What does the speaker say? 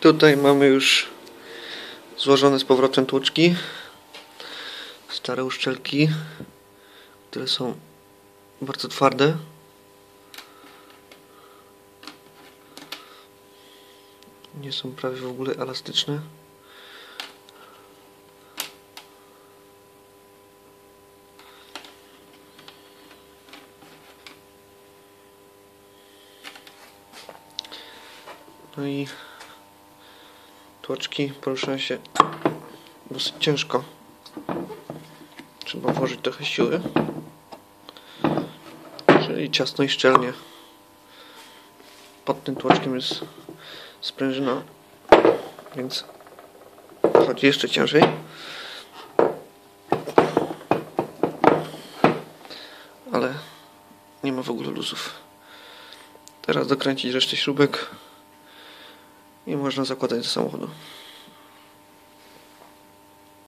Tutaj mamy już złożone z powrotem tłuczki. Stare uszczelki, które są bardzo twarde. Nie są prawie w ogóle elastyczne. No i tłoczki poruszają się dosyć ciężko. Trzeba włożyć trochę siły. Czyli ciasno i szczelnie. Pod tym tłoczkiem jest sprężyna, więc chodzi jeszcze ciężej. Ale nie ma w ogóle luzów. Teraz dokręcić resztę śrubek и і можна закотити самоходу.